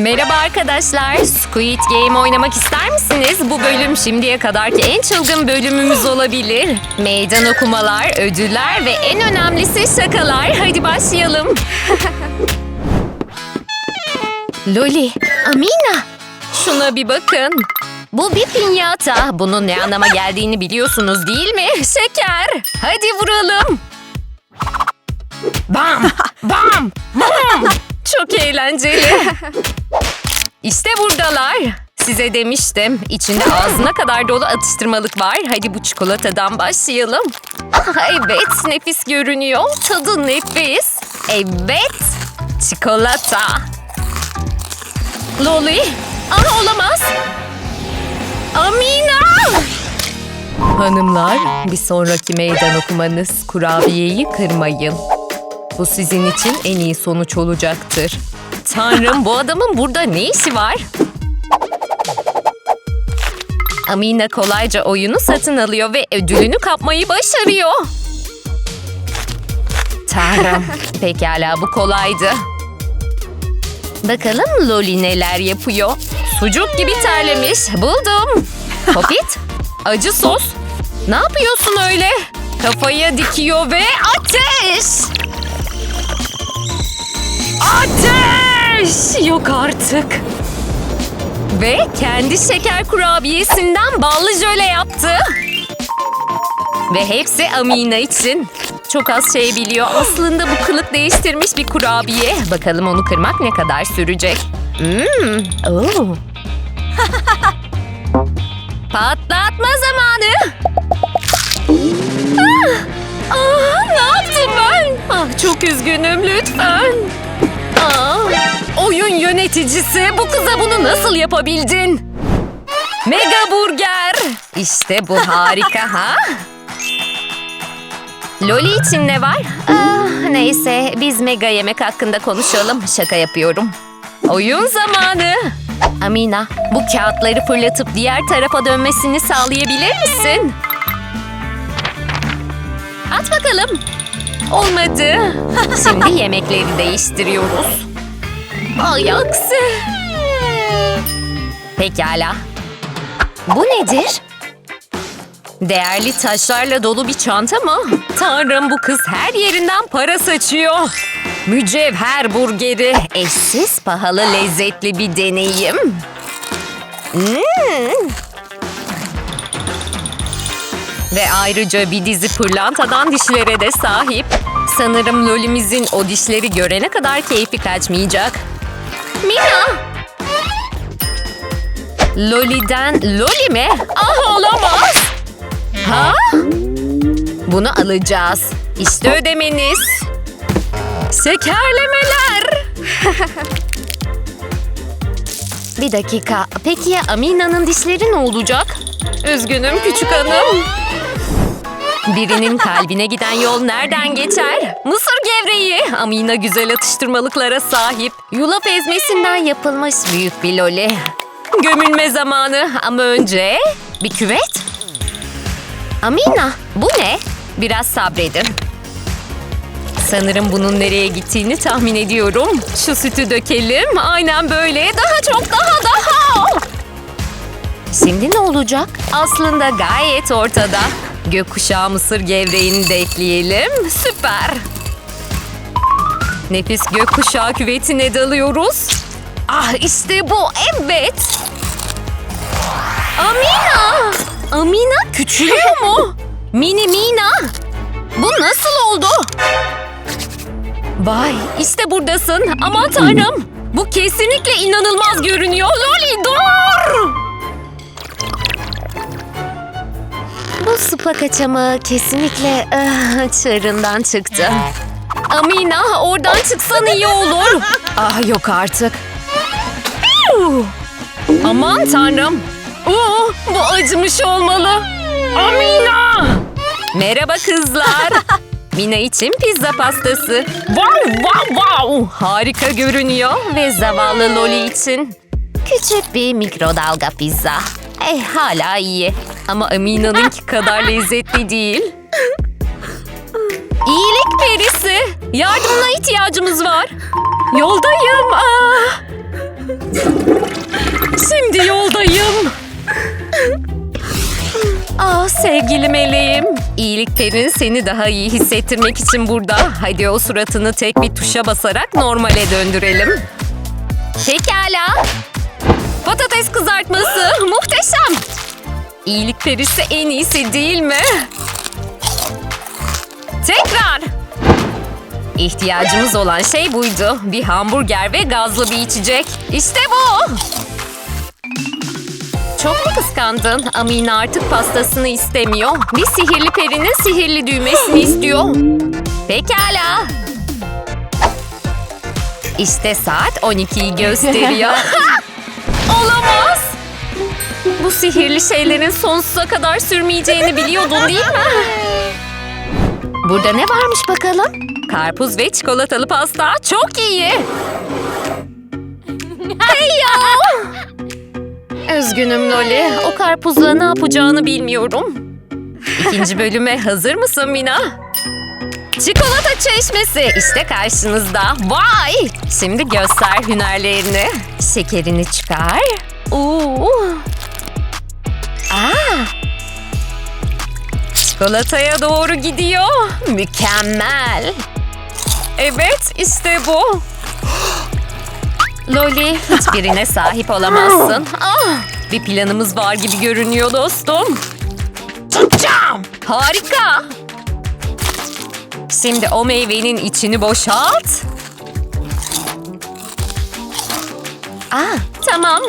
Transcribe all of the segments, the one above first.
Merhaba arkadaşlar. Squid Game oynamak ister misiniz? Bu bölüm şimdiye kadarki en çılgın bölümümüz olabilir. Meydan okumalar, ödüller ve en önemlisi şakalar. Hadi başlayalım. Loli, Amina. Şuna bir bakın. Bu bir pinyata. Bunun ne anlama geldiğini biliyorsunuz değil mi? Şeker. Hadi vuralım. Bam! Bam! Bam! Çok eğlenceli. İşte buradalar. Size demiştim. İçinde ağzına kadar dolu atıştırmalık var. Hadi bu çikolatadan başlayalım. Evet, nefis görünüyor. Tadı nefis. Evet, çikolata. Loli. Aa, olamaz. Amina. Hanımlar, bir sonraki meydan okumanız kurabiyeyi kırmayın. Bu sizin için en iyi sonuç olacaktır. Tanrım bu adamın burada ne işi var? Amina kolayca oyunu satın alıyor ve ödülünü kapmayı başarıyor. Tanrım, pekala bu kolaydı. Bakalım Loli neler yapıyor. Sucuk gibi terlemiş. Buldum. Popit, acı sos. Ne yapıyorsun öyle? Kafaya dikiyor ve ateş! Ateş! Yok artık. Ve kendi şeker kurabiyesinden ballı jöle yaptı. Ve hepsi Amina için. Çok az şey biliyor. Aslında bu kılık değiştirmiş bir kurabiye. Bakalım onu kırmak ne kadar sürecek. Hmm. Oo. Patlatma zamanı. Ah! Ah, ne yaptım ben? Ah, çok üzgünüm lütfen. Aa, oyun yöneticisi bu kıza bunu nasıl yapabildin? Mega burger. İşte bu harika ha? Loli için ne var? Ah, neyse biz mega yemek hakkında konuşalım. Şaka yapıyorum. Oyun zamanı. Amina bu kağıtları fırlatıp diğer tarafa dönmesini sağlayabilir misin? At bakalım. Olmadı. Şimdi yemekleri değiştiriyoruz. Ay aksi. Pekala. Bu nedir? Değerli taşlarla dolu bir çanta mı? Tanrım bu kız her yerinden para saçıyor. Mücevher burgeri. Eşsiz pahalı lezzetli bir deneyim. Hmm. Ve ayrıca bir dizi pırlantadan dişlere de sahip. Sanırım Loli'mizin o dişleri görene kadar keyfi kaçmayacak. Mina! Loli'den Loli mi? Ah olamaz! Ha? Bunu alacağız. İşte ödemeniz. Şekerlemeler. bir dakika. Peki ya Amina'nın dişleri ne olacak? Üzgünüm küçük hanım. Birinin kalbine giden yol nereden geçer? Mısır gevreği. Amina güzel atıştırmalıklara sahip. Yulaf ezmesinden yapılmış büyük bir loli. Gömülme zamanı ama önce bir küvet. Amina bu ne? Biraz sabredin. Sanırım bunun nereye gittiğini tahmin ediyorum. Şu sütü dökelim. Aynen böyle. Daha çok daha daha. Şimdi ne olacak? Aslında gayet ortada. Gökkuşağı mısır gevreğini de ekleyelim. Süper. Nefis gökkuşağı küvetine dalıyoruz. Ah işte bu. Evet. Amina. Amina küçülüyor mu? Mini Mina. Bu nasıl oldu? Vay işte buradasın. Aman tanrım. Bu kesinlikle inanılmaz görünüyor. Loli dur. Bu spa kaçamı kesinlikle ah, çığırından çıktı. Amina oradan çıksan iyi olur. Ah yok artık. Aman tanrım. Oo, bu acımış olmalı. Amina! Merhaba kızlar. Mina için pizza pastası. Wow wow wow. Harika görünüyor. Ve zavallı Loli için küçük bir mikrodalga pizza. Eh hala iyi. Ama Amina'nınki kadar lezzetli değil. İyilik perisi. Yardımına ihtiyacımız var. Yoldayım. Aa. Şimdi yoldayım. Ah sevgili meleğim. İyilik perin seni daha iyi hissettirmek için burada. Hadi o suratını tek bir tuşa basarak normale döndürelim. Pekala. Patates kızartması muhteşem. İyilik perisi en iyisi değil mi? Tekrar. İhtiyacımız olan şey buydu. Bir hamburger ve gazlı bir içecek. İşte bu. Çok mu kıskandın? Amina artık pastasını istemiyor. Bir sihirli perinin sihirli düğmesini istiyor. Pekala. İşte saat 12'yi gösteriyor. Olamaz. Bu sihirli şeylerin sonsuza kadar sürmeyeceğini biliyordun değil mi? Burada ne varmış bakalım? Karpuz ve çikolatalı pasta. Çok iyi. Hey ya! Üzgünüm Loli. O karpuzla ne yapacağını bilmiyorum. İkinci bölüme hazır mısın Mina? Çikolata çeşmesi işte karşınızda. Vay! Şimdi göster hünerlerini. Şekerini çıkar. Oo. Çikolataya doğru gidiyor. Mükemmel. Evet işte bu. Loli hiçbirine sahip olamazsın. Ah, bir planımız var gibi görünüyor dostum. Tutacağım. Harika. Şimdi o meyvenin içini boşalt. Ah, tamam.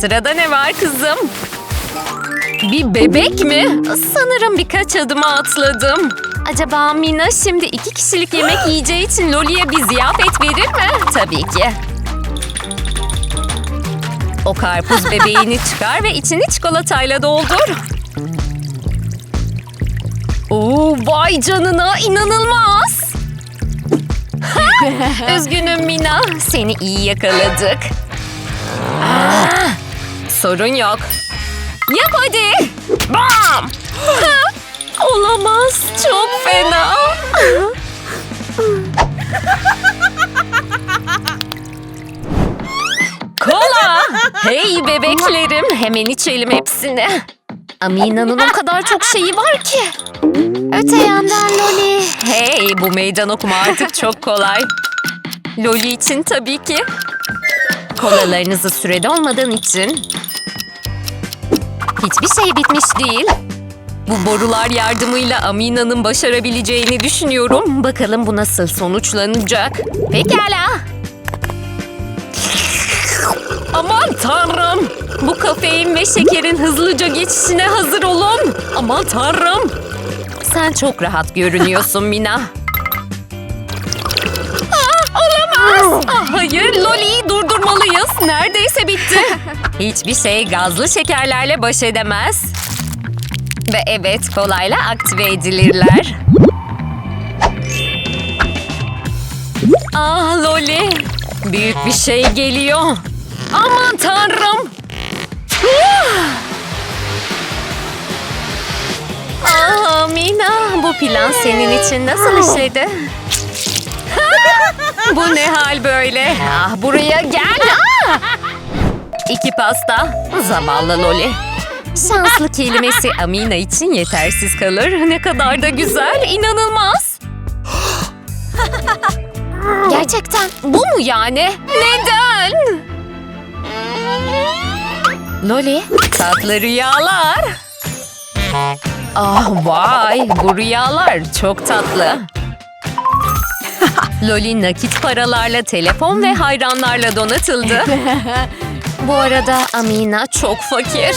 Sırada ne var kızım? Bir bebek mi? Sanırım birkaç adıma atladım. Acaba Mina şimdi iki kişilik yemek yiyeceği için Loli'ye bir ziyafet verir mi? Tabii ki. O karpuz bebeğini çıkar ve içini çikolatayla doldur. Oo, vay canına inanılmaz. Üzgünüm Mina. Seni iyi yakaladık. Ah, sorun yok. Yap hadi. Bam! Olamaz. Çok fena. Kola! Hey bebeklerim. Hemen içelim hepsini. Amina'nın o kadar çok şeyi var ki. Öte yandan Loli. Hey bu meydan okuma artık çok kolay. Loli için tabii ki. Kolalarınızı sürede olmadan için. Hiçbir şey bitmiş değil. Bu borular yardımıyla Amina'nın başarabileceğini düşünüyorum. Bakalım bu nasıl sonuçlanacak. Pekala. Aman tanrım. Bu kafein ve şekerin hızlıca geçişine hazır olun. Aman tanrım. Sen çok rahat görünüyorsun Mina. Bitti. Hiçbir şey gazlı şekerlerle baş edemez. Ve evet kolayla aktive edilirler. Ah Loli. Büyük bir şey geliyor. Aman tanrım. Ah Mina bu plan senin için nasıl işledi? bu ne hal böyle? Ah buraya gel. Ah! İki pasta. Zavallı Loli. Şanslı kelimesi Amina için yetersiz kalır. Ne kadar da güzel, inanılmaz. Gerçekten bu mu yani? Neden? Loli, tatlı rüyalar. Ah vay, bu rüyalar çok tatlı. Loli nakit paralarla, telefon ve hayranlarla donatıldı. Bu arada Amina çok fakir.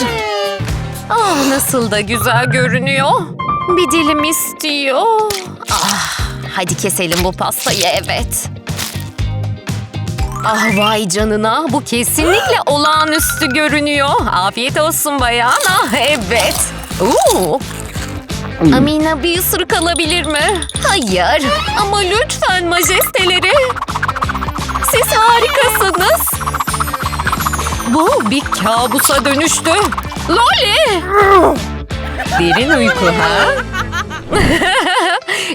Ah nasıl da güzel görünüyor. Bir dilim istiyor. Ah hadi keselim bu pastayı evet. Ah vay canına bu kesinlikle olağanüstü görünüyor. Afiyet olsun bayan. Ah evet. Oo. Amina bir ısırık alabilir mi? Hayır. Ama lütfen majesteleri. Siz harikasınız. Bu bir kabusa dönüştü. Loli! Derin uyku ha?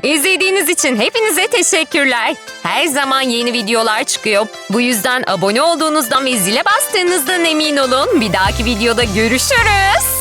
İzlediğiniz için hepinize teşekkürler. Her zaman yeni videolar çıkıyor. Bu yüzden abone olduğunuzdan ve zile bastığınızdan emin olun. Bir dahaki videoda görüşürüz.